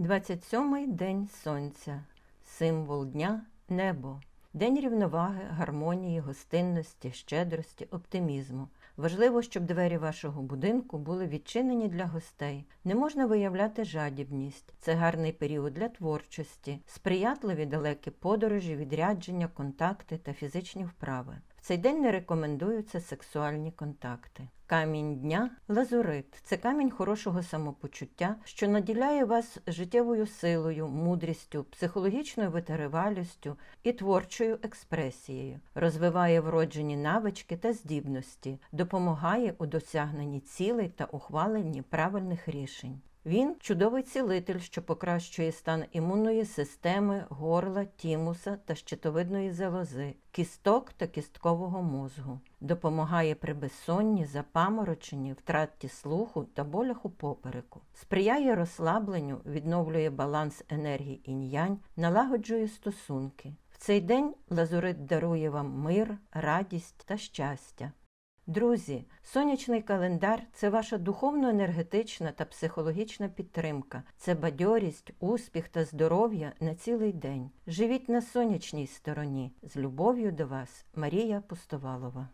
27-й день сонця, символ дня небо, день рівноваги, гармонії, гостинності, щедрості, оптимізму. Важливо, щоб двері вашого будинку були відчинені для гостей. Не можна виявляти жадібність. Це гарний період для творчості, сприятливі далекі подорожі, відрядження, контакти та фізичні вправи. В цей день не рекомендуються сексуальні контакти. Камінь дня лазурит це камінь хорошого самопочуття, що наділяє вас життєвою силою, мудрістю, психологічною витривалістю і творчою експресією, розвиває вроджені навички та здібності, допомагає у досягненні цілей та ухваленні правильних рішень. Він чудовий цілитель, що покращує стан імунної системи, горла, тімуса та щитовидної залози, кісток та кісткового мозгу, допомагає при безсонні, запамороченні, втраті слуху та болях у попереку, сприяє розслабленню, відновлює баланс енергії інь-янь, налагоджує стосунки. В цей день лазурит дарує вам мир, радість та щастя. Друзі, сонячний календар це ваша духовно-енергетична та психологічна підтримка, це бадьорість, успіх та здоров'я на цілий день. Живіть на сонячній стороні. З любов'ю до вас, Марія Пустовалова.